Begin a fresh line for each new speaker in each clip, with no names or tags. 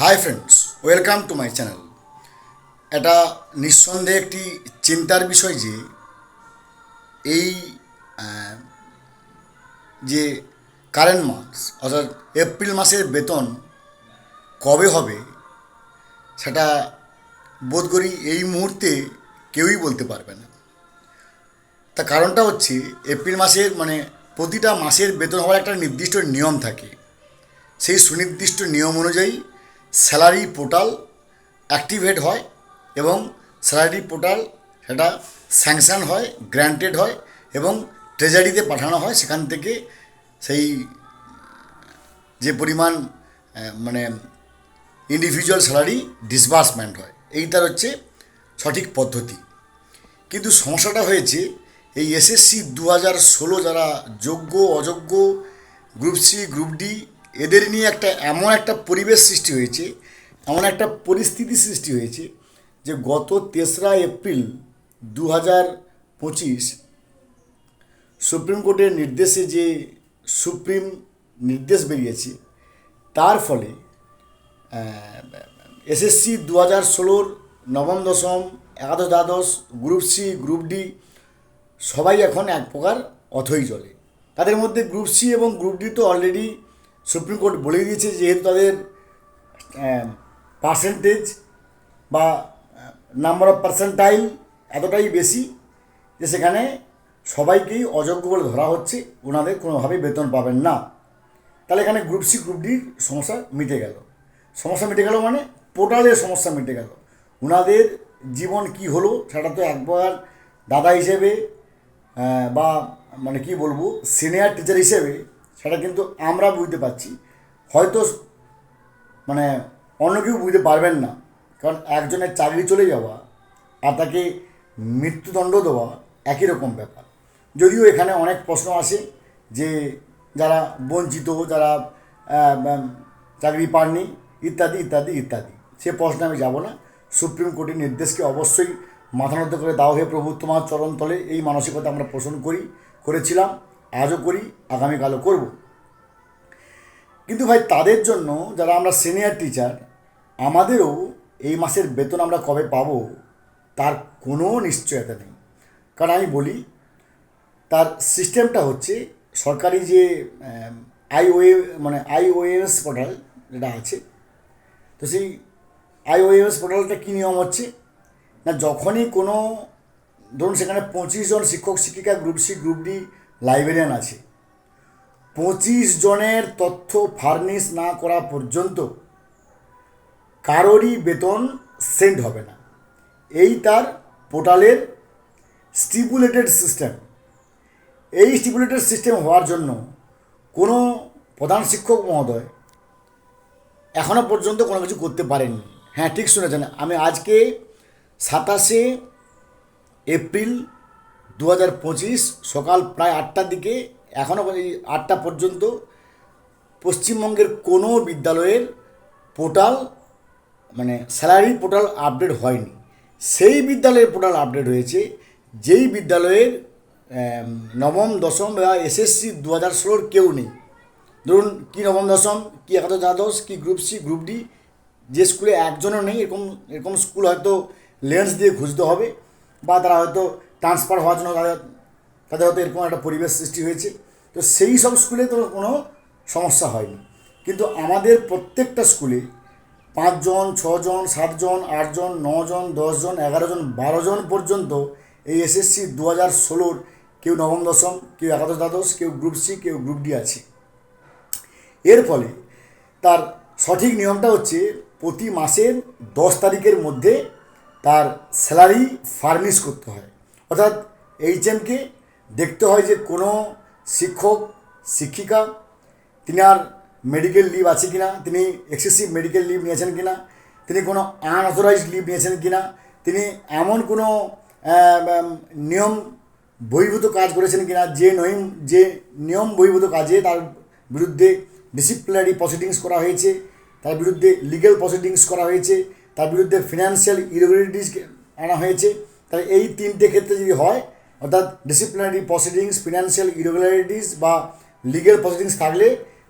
Hi friends welcome to my channel এটা নিঃসন্দেহে একটি চিন্তার বিষয় যে, এই যে কারেন্ট মাস অর্থাৎ এপ্রিল মাসের বেতন কবে হবে, সেটা বোধ করি এই মুহূর্তে কেউই বলতে পারবে না। তার কারণটা হচ্ছে এপ্রিল মাসের মানে প্রতিটা মাসের বেতন হওয়ার একটা নির্দিষ্ট নিয়ম থাকে। সেই সুনির্দিষ্ট নিয়ম অনুযায়ী স্যালারি পোর্টাল অ্যাক্টিভেট হয় এবং স্যালারি পোর্টাল সেটা স্যাংশন হয় গ্র্যান্টেড হয় এবং ট্রেজারিতে পাঠানো হয়। সেখান থেকে সেই, যে পরিমাণ মানে ইন্ডিভিজুয়াল স্যালারি ডিসবার্সমেন্ট হয়। এইটার হচ্ছে সঠিক পদ্ধতি। কিন্তু সমস্যাটা হয়েছে, এই এসএসসি দু হাজার ষোলো যারা যোগ্য, অযোগ্য গ্রুপ সি গ্রুপ ডি এদের নিয়ে একটা এমন একটা পরিবেশ সৃষ্টি হয়েছে, এমন একটা পরিস্থিতি সৃষ্টি হয়েছে যে গত তেসরা এপ্রিল দু হাজার পঁচিশ সুপ্রিম কোর্টের নির্দেশে যে সুপ্রিম নির্দেশ বেরিয়েছে, তার ফলে এসএসসি দু হাজার ষোলোর নবম, দশম, একাদশ, দ্বাদশ, গ্রুপ সি, গ্রুপ ডি, সবাই এখন এক প্রকার অথই চলে। তাদের মধ্যে গ্রুপ সি এবং গ্রুপ ডি তো অলরেডি সুপ্রিম কোর্ট বলে দিয়েছে যেহেতু তাদের পার্সেন্টেজ বা নাম্বার অফ পার্সেন্টাইল এতটাই বেশি যে সেখানে সবাইকেই অযোগ্য বলে ধরা হচ্ছে, ওনাদের কোনোভাবেই বেতন পাবেন না। তাহলে এখানে গ্রুপ সি গ্রুপ ডির সমস্যা মিটে গেল। সমস্যা মিটে গেল মানে পোর্টালের সমস্যা মিটে গেল। ওনাদের জীবন কি হলো সেটা তো একবার দাদা হিসেবে বা মানে কি বলব সিনিয়র টিচার হিসেবে সেটা কিন্তু আমরা বুঝতে পারছি। হয়তো মানে অন্য কেউ বুঝতে পারবেন না। কারণ একজনের চাকরি চলে যাওয়া আর তাকে মৃত্যুদণ্ড দেওয়া একই রকম ব্যাপার। যদিও এখানে অনেক প্রশ্ন আসে যে যারা বঞ্চিত, যারা চাকরি পাননি, ইত্যাদি ইত্যাদি ইত্যাদি। সে প্রশ্নে আমি যাব না। সুপ্রিম কোর্টের নির্দেশকে অবশ্যই মাথা নত করে দাও হে প্রভু। তোমার চরণ তলে এই মানসিকতা আমরা পোষণ করি, করেছিলাম। আজও করি, আগামীকালও করব। কিন্তু ভাই, তাদের জন্য যারা আমরা সিনিয়র টিচার আমাদেরও এই মাসের বেতন আমরা কবে পাবো, তার কোনো নিশ্চয়তা নেই। কারণ আমি বলি, তার সিস্টেমটা হচ্ছে সরকারি যে আইওএ মানে আইওএস পোর্টাল যেটা আছে, তো সেই আইওএস পোর্টালটা কী নিয়ম হচ্ছে? না, যখনই কোনো, ধরুন সেখানে পঁচিশ জন শিক্ষক, শিক্ষিকা group C group D librarian আছে। পঁচিশ জনের তথ্য ফার্নিশ না করা পর্যন্ত কারোরই বেতন সেন্ড হবে না। এই তার পোর্টালের স্টিপুলেটেড সিস্টেম। এই স্টিপুলেটেড সিস্টেম হওয়ার জন্য কোনো প্রধান শিক্ষক মহোদয় এখনও পর্যন্ত কোনো কিছু করতে পারেননি। হ্যাঁ ঠিক শুনেছেন। আমি আজকে সাতাশে এপ্রিল দু হাজার পঁচিশ সকাল প্রায় আটটার দিকে এখনও আটটা পর্যন্ত পশ্চিমবঙ্গের কোনো বিদ্যালয়ের পোর্টাল মানে স্যালারি পোর্টাল আপডেট হয়নি। সেই বিদ্যালয়ের পোর্টাল আপডেট হয়েছে, যেই বিদ্যালয়ের নবম, দশম বা এসএসসি দু হাজার ষোলোর কেউ নেই। ধরুন, কী নবম, দশম, কী একাদশ, দ্বাদশ, কী গ্রুপ সি, গ্রুপ ডি, যে স্কুলে একজনও নেই, এরকম এরকম স্কুল হয়তো লেন্স দিয়ে খুঁজতে হবে, বা তারা হয়তো ট্রান্সফার হওয়ার জন্য তাদের তাদের হয়তো এরকম একটা পরিবেশ সৃষ্টি হয়েছে। তো সেই সব স্কুলে তো কোনো সমস্যা হয়নি। কিন্তু আমাদের প্রত্যেকটা স্কুলে পাঁচজন, ছজন, সাতজন, আটজন, নজন, দশজন এগারো জন বারো জন পর্যন্ত এই এসএসসি দু হাজার ষোলোর কেউ নবম, দশম, কেউ একাদশ, দ্বাদশ, কেউ গ্রুপ সি, কেউ গ্রুপ ডি আছে। এর ফলে তার সঠিক নিয়মটা হচ্ছে প্রতি মাসের দশ তারিখের মধ্যে তার স্যালারি ফার্নিশ করতে হয়। অর্থাৎ এইচএমকে দেখতে হয় যে কোনো শিক্ষক, শিক্ষিকা, তিনি আর মেডিকেল লিভ আছে কি না তিনি এক্সেসিভ মেডিকেল লিভ নিয়েছেন কি না তিনি কোনো আনঅথরাইজড লিভ নিয়েছেন কি না তিনি এমন কোনো নিয়ম বহির্ভূত কাজ করেছেন কিনা, যে নহিম যে নিয়ম বহির্ভূত কাজে তার বিরুদ্ধে ডিসিপ্লিনারি প্রসিডিংস করা হয়েছে, তার বিরুদ্ধে লিগ্যাল প্রসিডিংস করা হয়েছে, তার বিরুদ্ধে ফিনান্সিয়াল ইরেগুলারিটিস আনা হয়েছে তাহলে এই তিনটে ক্ষেত্রে যদি হয়, অর্থাৎ ডিসিপ্লিনারি প্রসিডিংস ফিনান্সিয়াল ইরেগুলারিটিস বা লিগ্যাল প্রসিডিংস থাকলে,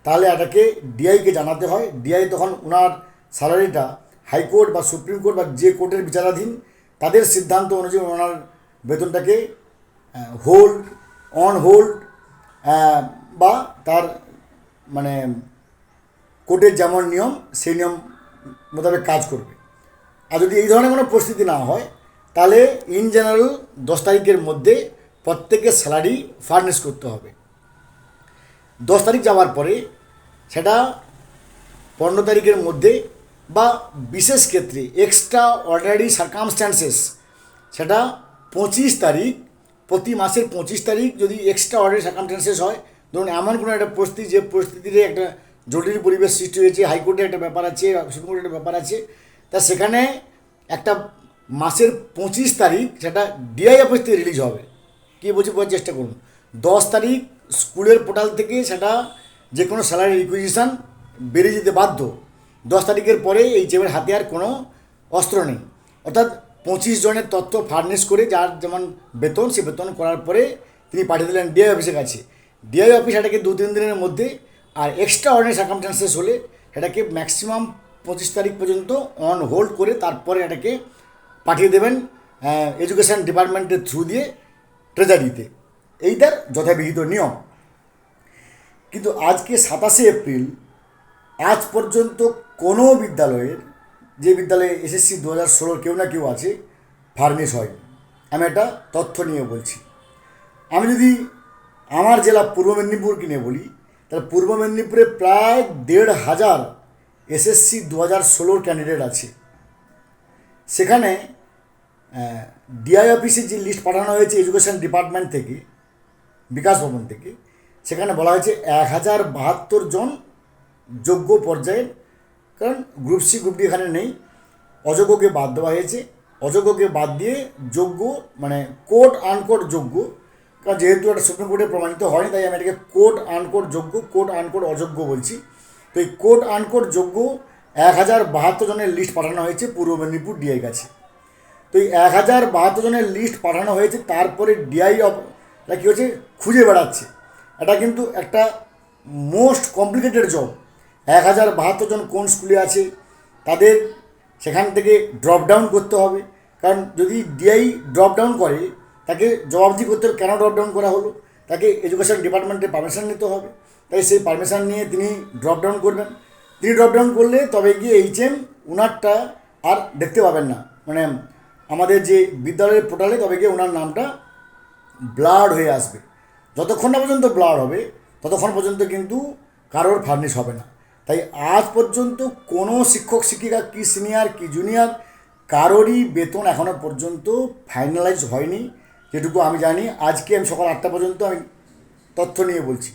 তাহলে এটাকে ডিআইকে জানাতে হয়। ডিআই তখন ওনার স্যালারিটা হাইকোর্ট বা সুপ্রিম কোর্ট বা যে কোর্টের বিচারাধীন, তাদের সিদ্ধান্ত অনুযায়ী ওনার বেতনটাকে হোল্ড অন হোল্ড বা তার মানে কোর্টের যেমন নিয়ম, সেই নিয়ম মোতাবেক কাজ করবে। আর যদি এই ধরনের কোনো পরিস্থিতি না হয় তাহলে ইন জেনারেল দশ তারিখের মধ্যে প্রত্যেকের স্যালারি ফার্নিশ করতে হবে। দশ তারিখ যাওয়ার পরে সেটা পনেরো তারিখের মধ্যে বা বিশেষ ক্ষেত্রে এক্সট্রা অর্ডিনারি সার্কামস্ট্যান্সেস সেটা পঁচিশ তারিখ, প্রতি মাসের পঁচিশ তারিখ যদি এক্সট্রা অর্ডিনারি সার্কামস্ট্যান্সেস হয়, ধরুন এমন কোনো একটা পরিস্থিতি যে পরিস্থিতিতে একটা জটিল পরিবেশ সৃষ্টি হয়েছে হাইকোর্টের একটা ব্যাপার আছে সুপ্রিম কোর্টের একটা ব্যাপার আছে, তা সেখানে একটা মাসের পঁচিশ তারিখ সেটা ডিআই অফিস থেকে রিলিজ হবে। কী বলছি, বোঝার চেষ্টা করুন। দশ তারিখ স্কুলের পোর্টাল থেকে সেটা যে কোনো স্যালারি রিকুইজিশন বেড়ে যেতে বাধ্য। দশ তারিখের পরে এই জেবের হাতে আর কোনো অস্ত্র নেই। অর্থাৎ পঁচিশ জনের তথ্য ফার্নিশ করে যার যেমন বেতন, সে বেতন করার পরে তিনি পাঠিয়ে দিলেন ডিআই অফিসের কাছে। ডিআই অফিস এটাকে দু তিন দিনের মধ্যে আর এক্সট্রা অর্ডিনারি সার্কামস্টান্সেস হলে সেটাকে ম্যাক্সিমাম পঁচিশ তারিখ পর্যন্ত অন হোল্ড করে তারপরে এটাকে পাঠিয়ে দেবেন এডুকেশন ডিপার্টমেন্টের থ্রু দিয়ে ট্রেজারিতে এইটার যথাবিহিত নিয়ম। কিন্তু আজকে সাতাশে এপ্রিল, আজ পর্যন্ত কোনো বিদ্যালয়ের, যে বিদ্যালয়ে এসএসসি দু হাজার ষোলোর কেউ না কেউ আছে ফার্নিশ হয়নি। আমি একটা তথ্য নিয়ে বলছি। আমি যদি আমার জেলা পূর্ব মেদিনীপুরকে নিয়ে বলি, তাহলে পূর্ব মেদিনীপুরে প্রায় দেড় হাজার এসএসসি দু হাজার ষোলোর ক্যান্ডিডেট আছে। সেখানে ডিআই অফিসে যে লিস্ট পাঠানো হয়েছে এডুকেশন ডিপার্টমেন্ট থেকে, বিকাশ ভবন থেকে, সেখানে বলা হয়েছে এক হাজার বাহাত্তর জন যোগ্য পর্যায়ের, কারণ গ্রুপ সি গ্রুপ ডি এখানে নেই। অযোগ্যকে বাদ দেওয়া হয়েছে। অযোগ্যকে বাদ দিয়ে যোগ্য মানে কোর্ট আনকোট যোগ্য, কারণ যেহেতু একটা সুপ্রিম কোর্টে প্রমাণিত হয়নি, তাই আমি এটাকে কোর্ট আনকোট যোগ্য কোর্ট আনকোট অযোগ্য বলছি। তো এই কোর্ট আনকোট যোগ্য এক হাজার বাহাত্তর জনের লিস্ট পাঠানো হয়েছে, পূর্ব মেদিনীপুর ডিআই কাছে। তো এই এক হাজার বাহাত্তর জনের লিস্ট পাঠানো হয়েছে, তারপরে ডিআই এটা কী হচ্ছে? খুঁজে বেড়াচ্ছে। এটা কিন্তু একটা মোস্ট কমপ্লিকেটেড জব এক হাজার বাহাত্তর জন কোন স্কুলে আছে, তাদের সেখান থেকে ড্রপ ডাউন করতে হবে। কারণ যদি ডিআই ড্রপ ডাউন করে, তাকে জবাবদি করতে হবে কেন ড্রপ ডাউন করা হলো? তাকে এডুকেশন ডিপার্টমেন্টের পারমিশন নিতে হবে। তাই সেই পারমিশন নিয়ে তিনি ড্রপ ডাউন করবেন। তিনি ড্রপ ডাউন করলে তবে গিয়ে এইচ এম উনারটা আর দেখতে পাবেন না। মানে আমাদের যে বিদ্যালয়ের পোর্টালে তবে গিয়ে ওনার নামটা ব্লাড হয়ে আসবে। যতক্ষণ না পর্যন্ত ব্লাড হবে, ততক্ষণ পর্যন্ত কিন্তু কারোর ফার্নিশ হবে না। তাই আজ পর্যন্ত কোনো শিক্ষক, শিক্ষিকা, কি সিনিয়র কি জুনিয়র কারোরই বেতন এখনও পর্যন্ত ফাইনালাইজ হয়নি। যেটুকু আমি জানি, আজকে আমি সকাল আটটা পর্যন্ত আমি তথ্য নিয়ে বলছি।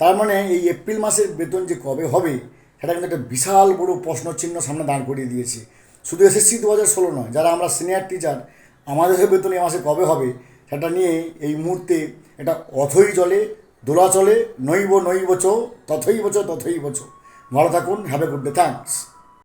তার মানে এই এপ্রিল মাসের বেতন যে কবে হবে সেটা কিন্তু একটা বিশাল বড় প্রশ্নচিহ্ন সামনে দাঁড় করিয়ে দিয়েছে। শুধু এসএসসি দু হাজার ষোলো নয়, যারা আমরা সিনিয়র টিচার আমাদের বেতন এ মাসে কবে হবে, সেটা নিয়ে এই মুহূর্তে এটা অথই চলে, দোলা চলে নৈব নৈবচ চো, তথই বচ তথই বচ। ভালো থাকুন have a good day thanks